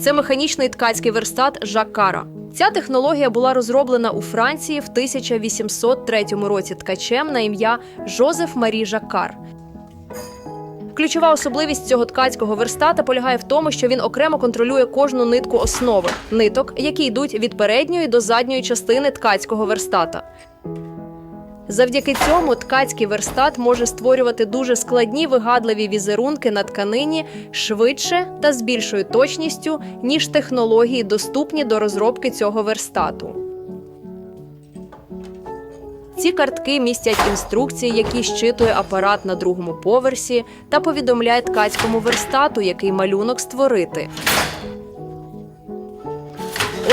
Це механічний ткацький верстат Жаккара. Ця технологія була розроблена у Франції в 1803 році ткачем на ім'я Жозеф Марі Жаккар. Ключова особливість цього ткацького верстата полягає в тому, що він окремо контролює кожну нитку основи ниток, які йдуть від передньої до задньої частини ткацького верстата. Завдяки цьому ткацький верстат може створювати дуже складні вигадливі візерунки на тканині швидше та з більшою точністю, ніж технології, доступні до розробки цього верстату. Ці картки містять інструкції, які щитує апарат на другому поверсі та повідомляє ткацькому верстату, який малюнок створити.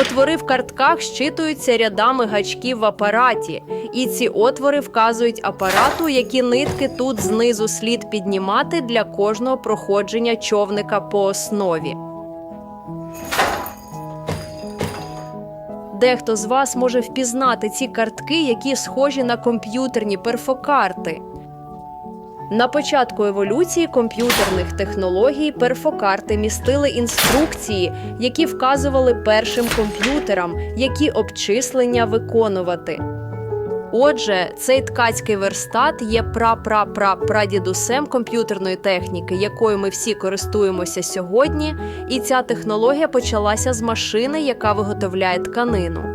Отвори в картках щитуються рядами гачків в апараті, і ці отвори вказують апарату, які нитки тут знизу слід піднімати для кожного проходження човника по основі. Дехто з вас може впізнати ці картки, які схожі на комп'ютерні перфокарти. На початку еволюції комп'ютерних технологій перфокарти містили інструкції, які вказували першим комп'ютерам, які обчислення виконувати. Отже, цей ткацький верстат є пра-пра-пра-прадідусем комп'ютерної техніки, якою ми всі користуємося сьогодні, і ця технологія почалася з машини, яка виготовляє тканину.